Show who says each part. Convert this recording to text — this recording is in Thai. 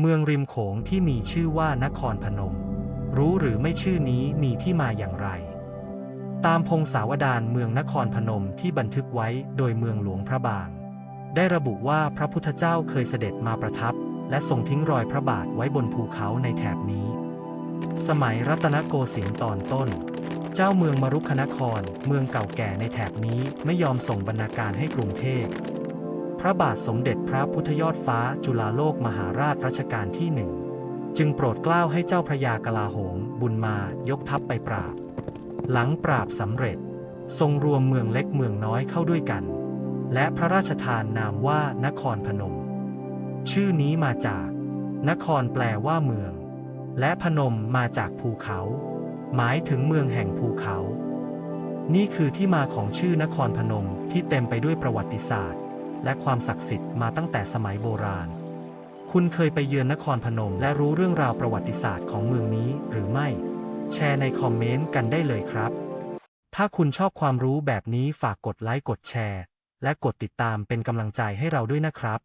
Speaker 1: เมืองริมโขงที่มีชื่อว่านครพนม รู้หรือไม่ชื่อนี้มีที่มาอย่างไร ตามพงศาวดารเมืองนครพนมที่บันทึกไว้โดยเมืองหลวงพระบาง ได้ระบุว่าพระพุทธเจ้าเคยเสด็จมาประทับ และทรงทิ้งรอยพระบาทไว้บนภูเขาในแถบนี้ สมัยรัตนโกสินทร์ตอนต้น เจ้าเมืองมรุคนคร เมืองเก่าแก่ในแถบนี้ไม่ยอมส่งบรรณาการให้กรุงเทพ พระบาทสมเด็จพระพุทธยอดฟ้าจุฬาโลกมหาราชรัชกาลที่หนึ่งจึงโปรดเกล้าให้เจ้าพระยากลาโหมบุญมายกทัพไปปราบ หลังปราบสำเร็จ ทรงรวมเมืองเล็กเมืองน้อยเข้าด้วยกัน และพระราชทานนามว่านครพนม ชื่อนี้มาจาก นครแปลว่าเมือง และพนมมาจากภูเขา หมายถึงเมืองแห่งภูเขา นี่คือที่มาของชื่อนครพนมที่เต็มไปด้วยประวัติศาสตร์ และความศักดิ์สิทธิ์มาตั้งแต่สมัยโบราณ คุณเคยไปเยือนนครพนมและรู้เรื่องราวประวัติศาสตร์ของเมืองนี้หรือไม่ แชร์ในคอมเมนต์กันได้เลยครับ ถ้าคุณชอบความรู้แบบนี้ฝากกดไลค์กดแชร์ และกดติดตามเป็นกำลังใจให้เราด้วยนะครับ